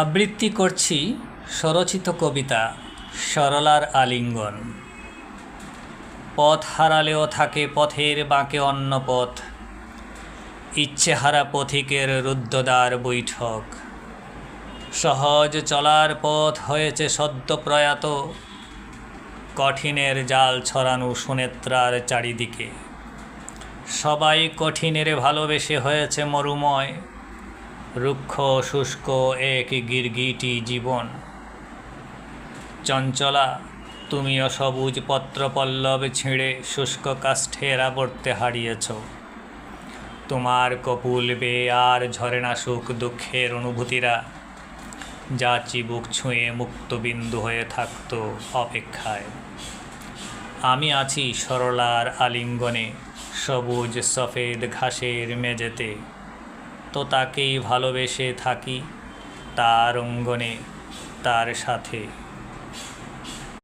আবৃত্তি করছি স্বরচিত কবিতা সরলার আলিঙ্গন। পথ হারালেও থাকে পথের বাঁকে অন্য পথ। ইচ্ছেহারা পথিকের রুদ্ধদ্বার বৈঠক। সহজ চলার পথ হয়েছে সদ্য প্রয়াত। কঠিনের জাল ছড়ানো সুনেত্রার চারিদিকে। সবাই কঠিনের ভালোবেসে হয়েছে মরুময়। রুক্ষ, শুষ্ক, এক গিরগিটি জীবন। চঞ্চলা, তুমিও সবুজ পত্রপল্লব ছিঁড়ে শুষ্ক কাষ্ঠের আবর্তে হারিয়েছ। তোমার কপুল বেয়ে আর ঝরে না সুখ দুঃখের অনুভূতিরা, যা চিবুক ছুঁয়ে মুক্তবিন্দু হয়ে থাকতো অপেক্ষায়। আমি আছি সরলার আলিঙ্গনে, সবুজ সফেদ ঘাসের মেঝেতে। তো তাকেই ভালোবেসে থাকি তার অঙ্গনে তার সাথে।